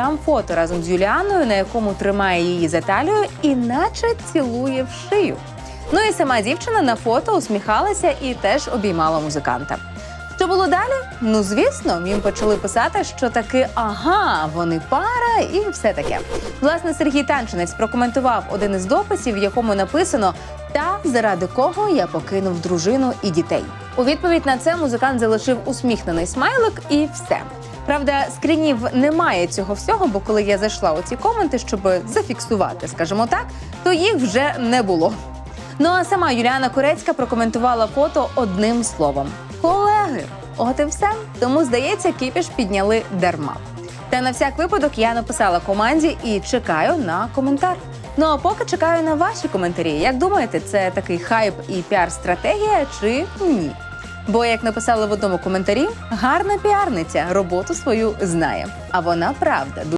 Там фото разом з Юліаною, на якому тримає її за талію і наче цілує в шию. Ну і сама дівчина на фото усміхалася і теж обіймала музиканта. Що було далі? Ну звісно, їм почали писати, що таки ага, вони пара і все таке. Власне, Сергій Танчинець прокоментував один із дописів, в якому написано та заради кого я покинув дружину і дітей. У відповідь на це музикант залишив усміхнений смайлик і все. Правда, скрінів немає цього всього, бо коли я зайшла у ці коменти, щоб зафіксувати, скажімо так, то їх вже не було. Ну а сама Юліана Корецька прокоментувала фото одним словом: колеги. От і все. Тому здається, кіпіш підняли дарма. Та на всяк випадок я написала команді і чекаю на коментар. Ну а поки чекаю на ваші коментарі. Як думаєте, це такий хайп і піар-стратегія чи ні? Бо, як написали в одному коментарі, гарна піарниця роботу свою знає. А вона правда